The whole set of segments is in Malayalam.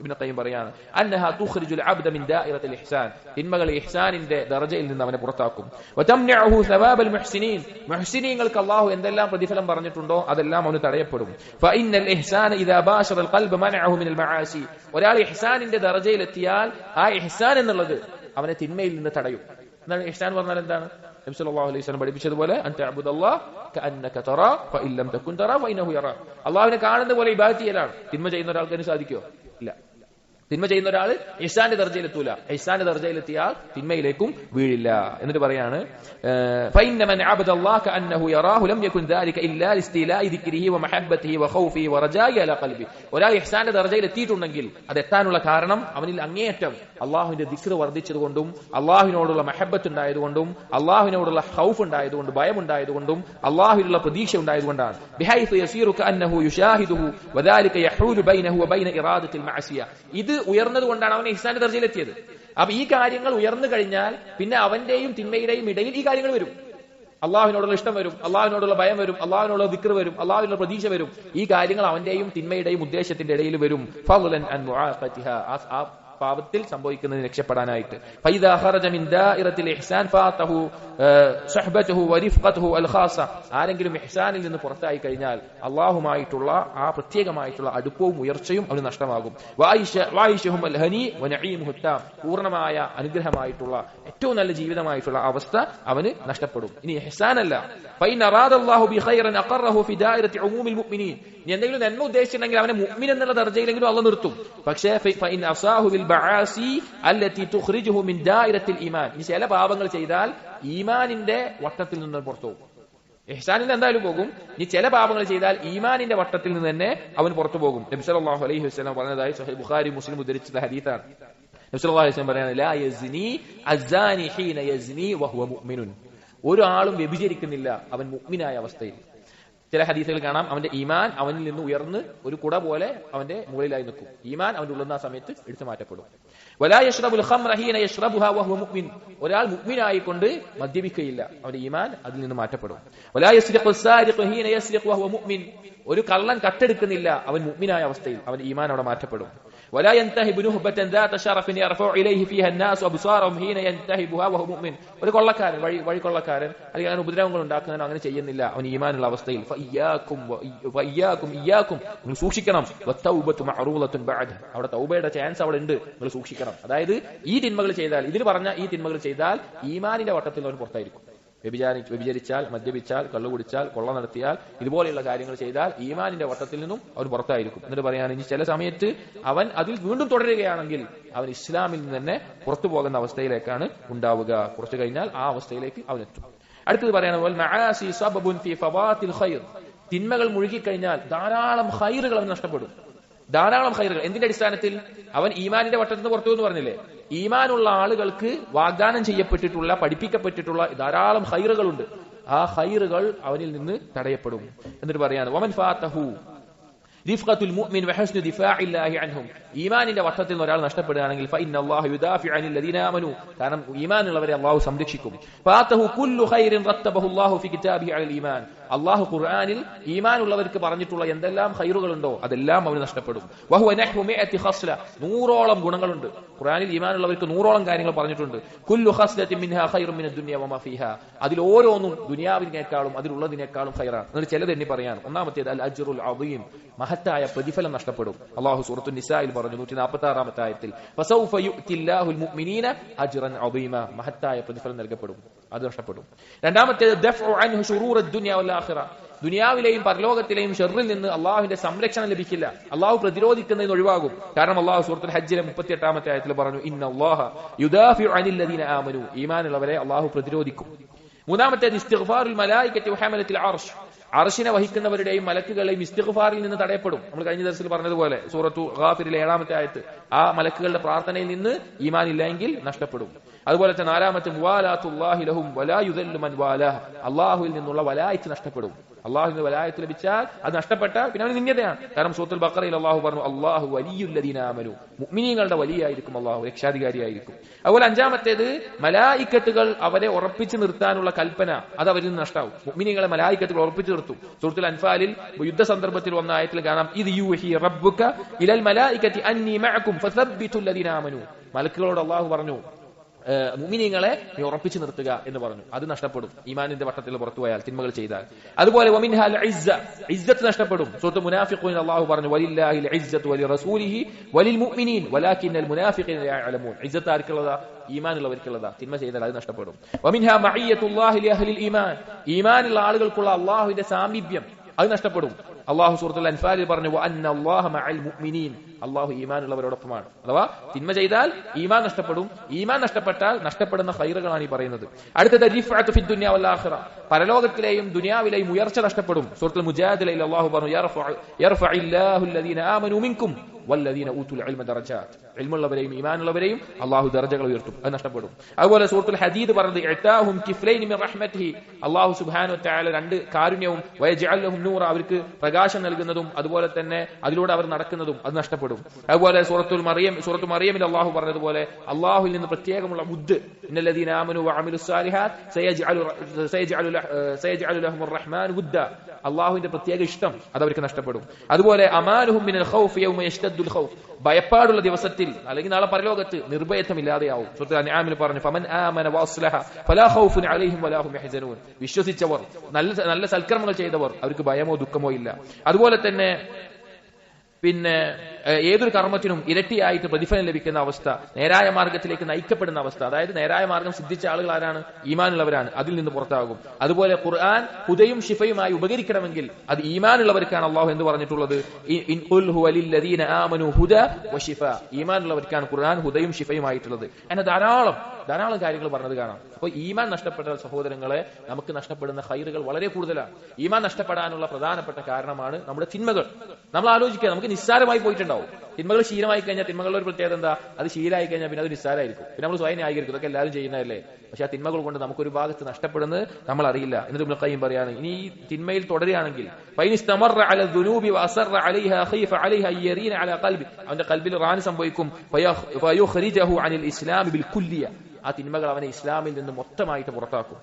ഇബ്നു ഖയ്യിം പറയാണ് അന്നഹ തുഖ്രിജുൽ അബ്ദ മിൻ ദായിറത്തിൽ ഇഹ്സാൻ തിന്മകൾ ഇഹ്സാനിന്റെ ദർജയിൽ നിന്ന് അവനെ പുറത്താക്കും. വതംനഉഹു സവാബൽ മുഹ്സിനീൻ മുഹ്സിനീങ്ങൾക്ക് അല്ലാഹു എന്തെല്ലാം പ്രതിഫലം പറഞ്ഞിട്ടുണ്ടോ അതെല്ലാം അവന് തടയപ്പെടും. ഫഇന്നൽ ഇഹ്സാന ഇദാ ബാശറൽ ഖൽബ് മനഅഹു മിനൽ മആസി ഒരാൾ ഇഹ്സാനിന്റെ ദർജയിൽ എത്തിയാൽ ആ ഇഹ്സാൻ എന്നുള്ളത് അവനെ തിന്മയിൽ നിന്ന് തടയും. എന്നാൽ ഇഹ്സാൻ പറഞ്ഞാൽ എന്താണ്? നബി സല്ലല്ലാഹു അലൈഹി വസല്ലം പഠിപ്പിച്ചതുപോലെ അൻത അബ്ദുല്ലാഹ് കഅന്നക തറാ ഫഇൻ ലം തകുൻ തറാ ഫഇന്നഹു യറാ. അല്ലാഹുവിനെ കാണുന്ന പോലെ ഇബാദത്ത് ചെയ്യലാണ്. തിന്മ ചെയ്യുന്ന ഒരാൾക്ക് അതിന് സാധിക്കുമോ ഇല്ല. തിന്മ ചെയ്യുന്ന ഒരാൾ ഇഷാന്റെ ദർജയിലെത്തൂല ഇഷാന്റെ ദർജയിലെത്തിയാൽ തിന്മയിലേക്കും വീഴില്ല. എന്നിട്ട് പറയാണ് ഒരാൾ ഇഹ്സാന്റെ ദർജയിൽ എത്തിയിട്ടുണ്ടെങ്കിൽ അത് എത്താനുള്ള കാരണം അവനിൽ അങ്ങേയറ്റം അള്ളാഹുവിന്റെ ദിക്ർ വർദ്ധിച്ചതുകൊണ്ടും അള്ളാഹുവിനോടുള്ള മെഹബത്ത് ഉണ്ടായതുകൊണ്ടും അള്ളാഹുവിനോടുള്ള ഹൗഫ് ഉണ്ടായതുകൊണ്ടും ഭയം ഉണ്ടായതുകൊണ്ടും അള്ളാഹുവിനുള്ള പ്രതീക്ഷ ഉണ്ടായതുകൊണ്ടാണ് ഇത് യസീറു കൊണ്ടാണ് അവൻ ഇഹ്സാന്റെ ദർജയിലെത്തിയത് അപ്പൊ ഈ കാര്യങ്ങൾ ഉയർന്നു കഴിഞ്ഞാൽ പിന്നെ അവന്റെയും തിന്മയുടെയും ഇടയിൽ ഈ കാര്യങ്ങൾ വരും. അള്ളാഹുവിനോടുള്ള ഇഷ്ടം വരും അള്ളാഹുവിനോടുള്ള ഭയം വരും അള്ളാഹുവിനുള്ള ദിക്ർ വരും അള്ളാഹുവിനുള്ള പ്രതീക്ഷ വരും. ഈ കാര്യങ്ങൾ അവന്റെയും തിന്മയുടെയും ഉദ്ദേശത്തിന്റെ ഇടയിൽ വരും. പാപത്തിൽ സംഭവിക്കുന്നതിന് രക്ഷപ്പെടാനായിട്ട്. ആരെങ്കിലും ഇഹ്സാനിൽ നിന്ന് പുറത്തായി കഴിഞ്ഞാൽ അള്ളാഹുമായിട്ടുള്ള ആ പ്രത്യേകമായിട്ടുള്ള അടുപ്പവും ഉയർച്ചയും അവന് നഷ്ടമാകും. പൂർണമായ അനുഗ്രഹമായിട്ടുള്ള ഏറ്റവും നല്ല ജീവിതമായിട്ടുള്ള അവസ്ഥ അവന് നഷ്ടപ്പെടും. ഇനി ഇഹ്സാൻ ഇനി എന്തെങ്കിലും നന്മ ഉദ്ദേശിച്ചിട്ടുണ്ടെങ്കിൽ അവനെ മുഅ്മിൻ എന്നുള്ള ദർജയിലെങ്കിലും അള്ള നിർത്തും. പക്ഷേ ഈമാൻ. ഈ ചില പാപങ്ങൾ ചെയ്താൽ ഈമാനിന്റെ വട്ടത്തിൽ നിന്ന് പുറത്തു പോകും. ഇഹ്സാനിൽ എന്തായാലും പോകും. ഈ ചില പാപങ്ങൾ ചെയ്താൽ ഈമാനിന്റെ വട്ടത്തിൽ നിന്ന് തന്നെ അവൻ പുറത്തു പോകും. നബി സല്ലല്ലാഹു അലൈഹി വസല്ലം പറഞ്ഞതായി സഹീഹ് ബുഖാരി മുസ്ലിം ഉദ്ധരിച്ച ഹദീത്താണ്. നബി സല്ലല്ലാഹു അലൈഹി വസല്ലം പറയുന്നത് ലാ യസ്നി അസ്സാനി ഹീന യസ്നി വഹുവ മുഅ്മിനുൻ. ഒരാളും വ്യഭിചരിക്കുന്നില്ല അവൻ മുഅ്മിനായ അവസ്ഥയിൽ. ചില ഹദീസുകൾ കാണാം. അവന്റെ ഈമാൻ അവനിൽ നിന്ന് ഉയർന്ന് ഒരു കുട പോലെ അവന്റെ മുകളിലായി നിൽക്കും. ഈമാൻ അവന്റെ ഉള്ളുന്ന ആ സമയത്ത് എടുത്തു മാറ്റപ്പെടും. ഒരാൾ മുഖ്മിനായിക്കൊണ്ട് മദ്യപിക്കുകയില്ല. അവന്റെ ഈമാൻ അതിൽ നിന്ന് മാറ്റപ്പെടും. ഒരു കള്ളൻ കട്ടെടുക്കുന്നില്ല അവൻ മുഅ്മിനായ അവസ്ഥയിൽ. അവന്റെ ഈമാൻ അവിടെ മാറ്റപ്പെടും. ولا ينتهب نهبة ذات شرف يرفع إليه فيها الناس أبصارهم حين ينتهبها وهو مؤمن ഒരു കൊള്ളക്കാരൻ വഴി വഴി കൊള്ളക്കാരൻ അല്ലെങ്കിൽ അങ്ങനെ ഉപദ്രവങ്ങൾ ഉണ്ടാക്കുന്നതിനോ അങ്ങനെ ചെയ്യുന്നില്ല അവൻ ഈമാനുള്ള അവസ്ഥയിൽ ഫയ്യാക്കും വയ്യാക്കും ഇയ്യാക്കും നിങ്ങൾ സൂക്ഷിക്കണം വത്തൗബത്തു മഅറൂലത്തുൻ ബഅദ് അവിടെ തൗബയുടെ ചാൻസ് അവിടെ ഉണ്ട് നിങ്ങൾ സൂക്ഷിക്കണം അതായത് ഈ തിന്മകൾ ചെയ്താൽ ഇതിൽ പറഞ്ഞ ഈ തിന്മകൾ ചെയ്താൽ ഈമാനിന്റെ വട്ടത്തിൽ അവൻ പുറത്തായിരിക്കും വ്യഭിചാരി വ്യഭിചരിച്ചാൽ മദ്യപിച്ചാൽ കള്ളുകുടിച്ചാൽ കൊള്ള നടത്തിയാൽ ഇതുപോലെയുള്ള കാര്യങ്ങൾ ചെയ്താൽ ഈമാനിന്റെ വട്ടത്തിൽ നിന്നും അവർ പുറത്തായിരിക്കും. എന്നിട്ട് പറയുകയാണെങ്കിൽ ചില സമയത്ത് അവൻ അതിൽ വീണ്ടും തുടരുകയാണെങ്കിൽ അവൻ ഇസ്ലാമിൽ നിന്ന് തന്നെ പുറത്തു പോകുന്ന അവസ്ഥയിലേക്കാണ് ഉണ്ടാവുക. കുറച്ചു കഴിഞ്ഞാൽ ആ അവസ്ഥയിലേക്ക് അവൻ എത്തും. അടുത്തത് പറയുന്നത് തിന്മകൾ മുഴുകിക്കഴിഞ്ഞാൽ ധാരാളം ഹൈറുകൾ അവൻ നഷ്ടപ്പെടും. ധാരാളം ഹൈറുകൾ എന്തിന്റെ അടിസ്ഥാനത്തിൽ? അവൻ ഈമാനിന്റെ വട്ടത്തിൽ നിന്ന് പുറത്തു എന്ന് പറഞ്ഞില്ലേ? ഈമാനുള്ള ആളുകൾക്ക് വാഗ്ദാനം ചെയ്യപ്പെട്ടിട്ടുള്ള പഠിപ്പിക്കപ്പെട്ടിട്ടുള്ള ധാരാളം ഹൈറുകളുണ്ട് ആ ഹൈറുകൾ അവനിൽ നിന്ന് തടയപ്പെടും. എന്നിട്ട് പറയാണ് വമൻ ഫാത്തഹു റിഫ്ഖത്തുൽ മുഅ്മിൻ വഹസ്നു ദിഫാഇല്ലാഹി അൻഹും. ഈമാനിന്റെ വട്ടത്തിൽ ഒരാൾ നഷ്ടപ്പെടുകയാണെങ്കിൽ ഫഇന്ന അല്ലാഹു അനിൽ ലദീന ആമനു. കാരണം ഈമാനുള്ളവരെ അല്ലാഹു സംരക്ഷിക്കും. ഫാത്തഹു കുല്ലു ഖൈറിൻ റത്തബഹു അല്ലാഹു ഫി കിതാബിഹി അലൽ ഈമാൻ. അല്ലാഹു ഖുർആനിൽ ഈമാനുള്ളവർക്ക് പറഞ്ഞിട്ടുള്ള എന്തെല്ലാം ഖൈറുകളുണ്ടോ അതെല്ലാം അവന് നഷ്ടപ്പെടും. വഹുവ നഹ്വു മിഅത്തി ഖസ്ല. നൂറോളം ഗുണങ്ങളുണ്ട്. ഖുർആനിൽ ഈമാനുള്ളവർക്ക് നൂറോളം കാര്യങ്ങൾ പറഞ്ഞിട്ടുണ്ട്. കുല്ലു ഖസ്ലത്തിൻ മിൻഹാ ഖൈറു മിനദ് ദുനിയ വമാ ഫീഹാ. അതിൽ ഓരോന്നും ദുനിയാവിനേക്കാളും അതിലുള്ളതിനേക്കാളും ഖൈറാണ്. എന്നിട്ട് ചിലത് എണ്ണി പറയാൻ ഒന്നാമത്തേത് അൽ അജ്റുൽ അദീം. മഹത്തായ പ്രതിഫലം നഷ്ടപ്പെടും. അള്ളാഹു സൂറത്തു നിസായിൽ പറഞ്ഞു നൂറ്റി നാൽപ്പത്തി ആറാമത്തെ ആയത്തിൽ മഹത്തായ പ്രതിഫലം നൽകപ്പെടും. അത് നഷ്ടപ്പെടും. രണ്ടാമത്തേത് ദുനിയാവിലെയും പരലോകത്തിലെയും ഷെറിൽ നിന്ന് അള്ളാഹുവിന്റെ സംരക്ഷണം ലഭിക്കില്ല. അള്ളാഹു പ്രതിരോധിക്കുന്നതിന് ഒഴിവാകും. കാരണം അള്ളാഹു സൂറത്തുൽ ഹജ്ജിലെ മുപ്പത്തി എട്ടാമത്തെ ആയത്തിൽ പറഞ്ഞു ഇന്ന അള്ളാഹ യുദാഫിഉ അനിൽ ലദീന ആമനു ഈമാനുള്ളവരെ അള്ളാഹു പ്രതിരോധിക്കും. മൂന്നാമത്തേത് ഇസ്തിഗ്ഫാറുൽ മലായികത്തി വഹമലത്തിൽ അർഷ് അർഷിനെ വഹിക്കുന്നവരുടെയും മലക്കുകളെയും ഇസ്തിഖുഫാറിൽ നിന്ന് തടയപ്പെടും. നമ്മൾ കഴിഞ്ഞ ദിവസത്തിൽ പറഞ്ഞതുപോലെ സൂറത്തു ഖാഫിരിലെ ഏഴാമത്തെ ആയത്ത് ആ മലക്കുകളുടെ പ്രാർത്ഥനയിൽ നിന്ന് ഈമാൻ ഇല്ലെങ്കിൽ നഷ്ടപ്പെടും. അതുപോലെ തന്നെ നാലാമത്തെ മുവാലാത്തുല്ലാഹി ലഹും വലാ യുദല്ലു മൻ വാലാഹ്. അള്ളാഹുവിൽ നിന്നുള്ള വലായത്ത് നഷ്ടപ്പെടും. അള്ളാഹുവിന്റെ വലായത്ത് ലഭിച്ചാൽ അത് നഷ്ടപ്പെട്ട പിന്നെ അവന് നിന്യതയാണ് കാരണം സൂത്തുൽ ബക്കറയിൽ അള്ളാഹു പറഞ്ഞു അള്ളാഹു വലിയുല്ലദീനാമനു മുഅ്മിനീങ്ങളുടെ വലിയായിരിക്കും അള്ളാഹു രക്ഷാധികാരിയായിരിക്കും. അതുപോലെ അഞ്ചാമത്തേത് മലായിക്കത്തുകൾ അവരെ ഉറപ്പിച്ചു നിർത്താനുള്ള കൽപ്പന അത് അവരിൽ നിന്ന് നഷ്ടാവും. മുഗ്മിനികളെ മലായിക്കത്തുകൾ ഉറപ്പിച്ചു നിർത്തും സൂറത്തുൽ അൻഫാലിൽ യുദ്ധ സന്ദർഭത്തിൽ വന്ന ആയത്തിൽ കാണാം ഇത് യൂഹി റബ്ബുക ഇലൽ മലായിക്കത്തി അന്നി മഅകും ഫസബ്ബിതുൽ ലദീന ആമനു മലക്കുകളോട് അള്ളാഹു പറഞ്ഞു ഏഹ് മുഅ്മിനീങ്ങളെ നീ ഉറപ്പിച്ചു നിർത്തുക എന്ന് പറഞ്ഞു. അത് നഷ്ടപ്പെടും. ഈമാനിന്റെ വട്ടത്തിൽ പുറത്തു പോയാൽ തിന്മകൾ ചെയ്താൽ. അതുപോലെ ഇസ്സ ഇസ്സത്ത് നഷ്ടപ്പെടും. സൂറത്ത് മുനാഫിഖുൻ അല്ലാഹു പറഞ്ഞു വലില്ലാഹിൽ ഇസ്സത്ത് വലി റസൂലിഹി വലിൽ മുഅ്മിനീൻ വലാകിന്നൽ മുനാഫിഖീന ലാ യഅലമൂൻ. ഇസ്സത്ത് ആർക്കുള്ളതാ? ഈമാനുള്ളവർക്കുള്ളതാ. തിന്മ ചെയ്താൽ അത് നഷ്ടപ്പെടും. വമിൻഹാ മഹിയത്തുല്ലാഹി ലിഅഹ്ലിൽ ഈമാൻ ഈമാനുള്ള ആളുകൾക്കുള്ള അള്ളാഹുവിന്റെ സാമീപ്യം അത് നഷ്ടപ്പെടും. അള്ളാഹു സൂറത്തുൽ അൻഫാലിൽ പറഞ്ഞു മുഅ്മിനീൻ. അള്ളാഹു ഈമാനുള്ളവരോടൊപ്പമാണ്. അഥവാ തിന്മ ചെയ്താൽ ഈമാൻ നഷ്ടപ്പെടും. ഈമാൻ നഷ്ടപ്പെട്ടാൽ നഷ്ടപ്പെടുന്ന ഹൈറുകളാണ് ഈ പറയുന്നത്. അടുത്തത് ആഖിറ. പരലോകത്തിലെയും ദുനിയാവിലെയും ഉയർച്ച നഷ്ടപ്പെടും. സൂറത്തുൽ മുജാദിലയിൽ അള്ളാഹു പറഞ്ഞു വല്ലദീന ഊത്തുൽ ഇൽമ ദറജാത്ത്. ഇൽമുള്ളവരെയും ഇമാനുള്ളവരെയും അള്ളാഹു ദർജകൾ ഉയർത്തും. അത് നഷ്ടപ്പെടും. അതുപോലെ സൂറത്തുൽ ഹദീദ് പറഞ്ഞത് ഇഅതാഹും കിഫ്ലൈൻ മിൻ റഹ്മത്തിഹി. അള്ളാഹു സുബ്ഹാനഹു വ തആല രണ്ട് കാരുണ്യവും വയജഅൽ ലഹും നൂറ അവർക്ക് പ്രകാശം നൽകുന്നതും അതുപോലെ തന്നെ അതിലൂടെ അവർ നടക്കുന്നതും അത് നഷ്ടപ്പെടും. അതുപോലെ സൂറത്തുൽ മറിയം സൂറത്തു മറിയമിൽ അള്ളാഹു പറഞ്ഞതുപോലെ അള്ളാഹുവിൽ നിന്ന് പ്രത്യേകമുള്ള ബുദ്ധ് ഇന്നല്ലദീന ആമനു വഅമിലു സാലിഹാത്ത് സയജ്അലു സയജ്അലു സയജ്അലു ലഹുമുർ റഹ്മാൻ വുദ്ദ. അള്ളാഹുവിന്റെ പ്രത്യേക ഇഷ്ടം അത് അവർക്ക് നഷ്ടപ്പെടും. അതുപോലെ അമാനുഹും മിനൽ ഖൗഫ് യൗമ ഭയപ്പാടുള്ള ദിവസത്തിൽ അല്ലെങ്കിൽ നാളെ പരലോകത്ത് നിർഭയത്വമില്ലാതെയാവും. പറഞ്ഞു ഫമൻ ആമന ഫലാ ഖൗഫുൻ അലൈഹിം വലാ ഹും വിശ്വസിച്ചവർ നല്ല നല്ല സൽക്കർമ്മങ്ങൾ ചെയ്തവർ അവർക്ക് ഭയമോ ദുഃഖമോ ഇല്ല. അതുപോലെ തന്നെ പിന്നെ ഏതൊരു കർമ്മത്തിനും ഇരട്ടിയായിട്ട് പ്രതിഫലം ലഭിക്കുന്ന അവസ്ഥ നേരായ മാർഗത്തിലേക്ക് നയിക്കപ്പെടുന്ന അവസ്ഥ. അതായത് നേരായ മാർഗം സിദ്ധിച്ച ആളുകൾ ആരാണ്? ഈമാനുള്ളവരാണ്. അതിൽ നിന്ന് പുറത്താകും. അതുപോലെ ഖുർആൻ ഹുദയും ഷിഫയുമായി ഉപകരിക്കണമെങ്കിൽ അത് ഈമാനുള്ളവർക്കാണ് അള്ളാഹു എന്ന് പറഞ്ഞിട്ടുള്ളത്? ഈമാനുള്ളവർക്കാണ് ഖുർആൻ ഹുദയും ഷിഫയുമായിട്ടുള്ളത്. അങ്ങനെ ധാരാളം ധാരാളം കാര്യങ്ങൾ പറഞ്ഞത് കാണാം. അപ്പോൾ ഈമാൻ നഷ്ടപ്പെട്ട സഹോദരങ്ങളെ നമുക്ക് നഷ്ടപ്പെടുന്ന ഹൈറുകൾ വളരെ കൂടുതലാണ്. ഈമാൻ നഷ്ടപ്പെടാനുള്ള പ്രധാനപ്പെട്ട കാരണമാണ് നമ്മുടെ തിന്മകൾ. നമ്മൾ ആലോചിക്കുക നമുക്ക് നിസ്സാരമായി പോയിട്ടുണ്ടാവും തിന്മകൾ ശീലമായി കഴിഞ്ഞാൽ തിന്മകളുടെ ഒരു പ്രത്യേകത എന്താ? അത് ശീലമായി കഴിഞ്ഞാൽ പിന്നെ അത് നിസ്സാരമായിരിക്കും. പിന്നെ നമ്മൾ സ്വയം ന്യായീകരിക്കും. ഇതൊക്കെ എല്ലാവരും ചെയ്യുന്നതല്ലേ? പക്ഷെ ആ തിന്മകൾ കൊണ്ട് നമുക്ക് ഒരു ഭാഗത്ത് നഷ്ടപ്പെടുന്നത് നമ്മൾ അറിയില്ല. എന്നിട്ട് ഖയ്യിം പറയാണ് ഇനി ഈ തിന്മയിൽ തുടരുകയാണെങ്കിൽ അവന്റെ കൽബിൽ റാൻ സംഭവിക്കും ആ തിന്മകൾ അവനെ ഇസ്ലാമിൽ നിന്ന് മൊത്തമായിട്ട് പുറത്താക്കും.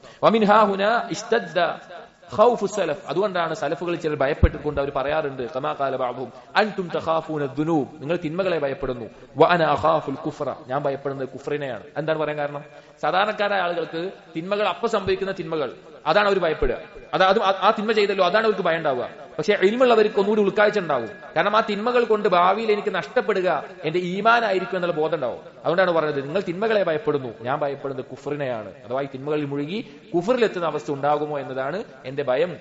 ഖൗഫു സലഫ്. അതുകൊണ്ടാണ് സലഫുകൾ ചിലർ ഭയപ്പെട്ടുകൊണ്ട് അവർ പറയാറുണ്ട് അൻതും തഖാഫൂന നിങ്ങൾ തിന്മകളെ ഭയപ്പെടുന്നു. വഅന അഖാഫുൽ കുഫ്ര ഞാൻ ഭയപ്പെടുന്നത് കുഫറിനെയാണ് എന്താണ് പറയാൻ കാരണം? സാധാരണക്കാരായ ആളുകൾക്ക് തിന്മകൾ അപ്പൊ സംഭവിക്കുന്ന തിന്മകൾ അതാണ് അവർ ഭയപ്പെടുക. അത് അത് ആ- തിന്മ ചെയ്തല്ലോ അതാണ് അവർക്ക് ഭയം ഉണ്ടാവുക പക്ഷെ ഇൽമുള്ളവർക്ക് ഒന്നുകൂടി ഉൾക്കാഴ്ച ഉണ്ടാവും. കാരണം ആ തിന്മകൾ കൊണ്ട് ഭാവിയിൽ എനിക്ക് നഷ്ടപ്പെടുക എന്റെ ഈമാനായിരിക്കും എന്നുള്ള ബോധം ഉണ്ടാവും. അതുകൊണ്ടാണ് പറഞ്ഞത് നിങ്ങൾ തിന്മകളെ ഭയപ്പെടുന്നു ഞാൻ ഭയപ്പെടുന്നത് കുഫറിനെയാണ്. അഥവാ ഈ തിന്മകളിൽ മുഴുകി കുഫറിലെത്തുന്ന അവസ്ഥ ഉണ്ടാകുമോ എന്നതാണ് എന്റെ ഭയം.